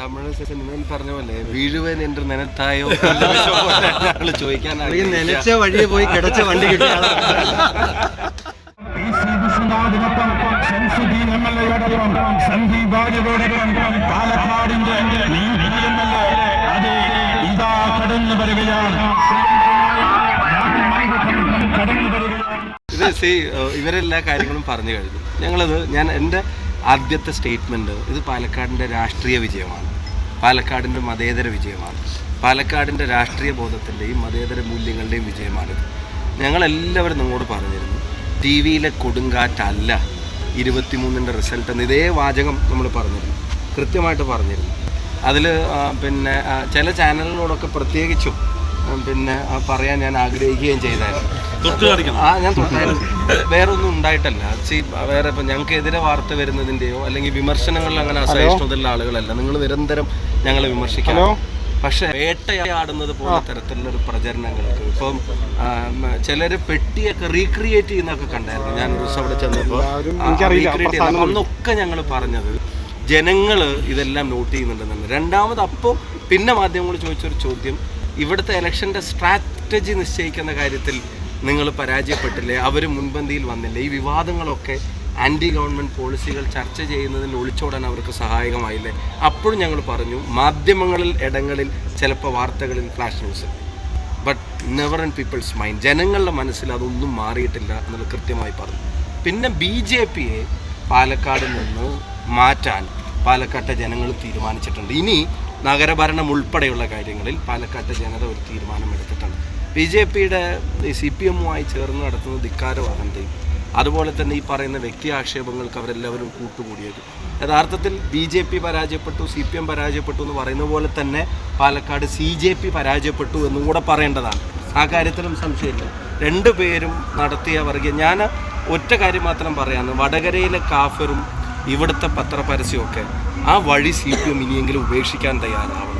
തമിഴ് സിനിമയിൽ പറഞ്ഞ പോലെ വീഴുവൻ എന്റെ നനത്തായോ? ചോദിക്കാൻ നനച്ച വഴിയെ പോയി കിടച്ച വണ്ടി കിട്ടിയ പാലക്കാടിന്റെ അത് ഇതാ കടന്നു വരികയാണ് കടന്നു വരികയാണ് ഇത് സി ഇവരെല്ലാ കാര്യങ്ങളും പറഞ്ഞു കഴിഞ്ഞു. ഞങ്ങളത് ഞാൻ എന്റെ ആദ്യത്തെ സ്റ്റേറ്റ്മെന്റ് ഇത് പാലക്കാടിന്റെ രാഷ്ട്രീയ വിജയമാണ്. പാലക്കാടിന്റെ മതേതര വിജയമാണ്. പാലക്കാടിന്റെ രാഷ്ട്രീയ ബോധത്തിന്റെയും മതേതര മൂല്യങ്ങളുടെയും വിജയമാണിത് ഞങ്ങളെല്ലാവരും നിങ്ങളോട് പറഞ്ഞിരുന്നു ടി വിയിലെ കൊടുങ്കാറ്റല്ല ഇരുപത്തിമൂന്നിന്റെ റിസൾട്ട് എന്ന് ഇതേ വാചകം നമ്മൾ പറഞ്ഞിരുന്നു. കൃത്യമായിട്ട് പറഞ്ഞിരുന്നു. അതിൽ പിന്നെ ചില ചാനലുകളോടൊക്കെ പ്രത്യേകിച്ചും പിന്നെ പറയാൻ ഞാൻ ആഗ്രഹിക്കുകയും ചെയ്തായിരുന്നു. ഞാൻ തൊട്ടായിരുന്നു വേറെ ഒന്നും ഉണ്ടായിട്ടല്ല. വേറെ ഇപ്പൊ ഞങ്ങൾക്ക് എതിരെ വാർത്ത വരുന്നതിന്റെയോ അല്ലെങ്കിൽ വിമർശനങ്ങളിൽ അങ്ങനെ അസഹിഷ്ണുതയുള്ള ആളുകളല്ല. നിങ്ങൾ നിരന്തരം ഞങ്ങളെ വിമർശിക്കണം പക്ഷെ വേട്ടയാടുന്നത് പോലെ തരത്തിലുള്ള ഒരു പ്രചരണങ്ങൾക്ക് ഇപ്പം ചിലർ പെട്ടിയൊക്കെ റീക്രിയേറ്റ് ചെയ്യുന്നൊക്കെ കണ്ടായിരുന്നു. ഞാൻ ഒരു ദിവസം അവിടെ ചെന്നപ്പോൾ റീക്രിയേറ്റ് ചെയ്യുന്ന അന്നൊക്കെ ഞങ്ങൾ പറഞ്ഞത് ജനങ്ങൾ ഇതെല്ലാം നോട്ട് ചെയ്യുന്നുണ്ടെന്നാണ്. രണ്ടാമത് അപ്പോൾ പിന്നെ മാധ്യമങ്ങൾ ചോദിച്ചൊരു ചോദ്യം ഇവിടുത്തെ ഇലക്ഷന്റെ സ്ട്രാറ്റജി നിശ്ചയിക്കുന്ന കാര്യത്തിൽ നിങ്ങൾ പരാജയപ്പെട്ടില്ലേ? അവർ മുൻപന്തിയിൽ വന്നില്ലേ? ഈ വിവാദങ്ങളൊക്കെ ആന്റി ഗവൺമെന്റ് പോളിസികൾ ചർച്ച ചെയ്യുന്നതിന് ഒളിച്ചോടാൻ അവർക്ക് സഹായകമായില്ലേ? അപ്പോഴും ഞങ്ങൾ പറഞ്ഞു മാധ്യമങ്ങളിൽ ഇടങ്ങളിൽ ചിലപ്പോൾ വാർത്തകളിൽ flash news but never in people's mind ജനങ്ങളുടെ മനസ്സിൽ അതൊന്നും മാറിയിട്ടില്ല എന്നുള്ള കൃത്യമായി പറഞ്ഞു. പിന്നെ ബി ജെ പിയെ പാലക്കാട് നിന്ന് മാറ്റാൻ പാലക്കാട്ടെ ജനങ്ങൾ തീരുമാനിച്ചിട്ടുണ്ട്. ഇനി നഗരഭരണം ഉൾപ്പെടെയുള്ള കാര്യങ്ങളിൽ പാലക്കാട്ടെ ജനത ഒരു തീരുമാനമെടുത്തിട്ടുണ്ട് ബി ജെ പിയുടെ സി പി എമ്മുമായി ചേർന്ന് നടത്തുന്ന ധിക്കാരവാഹനത്തെയും അതുപോലെ തന്നെ ഈ പറയുന്ന വ്യക്തി ആക്ഷേപങ്ങൾക്ക് അവരെല്ലാവരും കൂട്ടുകൂടിയത്. യഥാർത്ഥത്തിൽ ബി ജെ പി പരാജയപ്പെട്ടു സി പി എം പരാജയപ്പെട്ടു എന്ന് പറയുന്ന പോലെ തന്നെ പാലക്കാട് സി ജെ പി പരാജയപ്പെട്ടു എന്നും കൂടെ പറയേണ്ടതാണ്. ആ കാര്യത്തിലും സംശയമില്ല. രണ്ടു പേരും നടത്തിയ വർഗീയ ഞാൻ ഒറ്റ കാര്യം മാത്രം പറയാമെന്ന് വടകരയിലെ കാഫറും ഇവിടുത്തെ പത്രപരസ്യമൊക്കെ ആ വഴി സി പി എം ഇനിയെങ്കിലും ഉപേക്ഷിക്കാൻ തയ്യാറാവണം.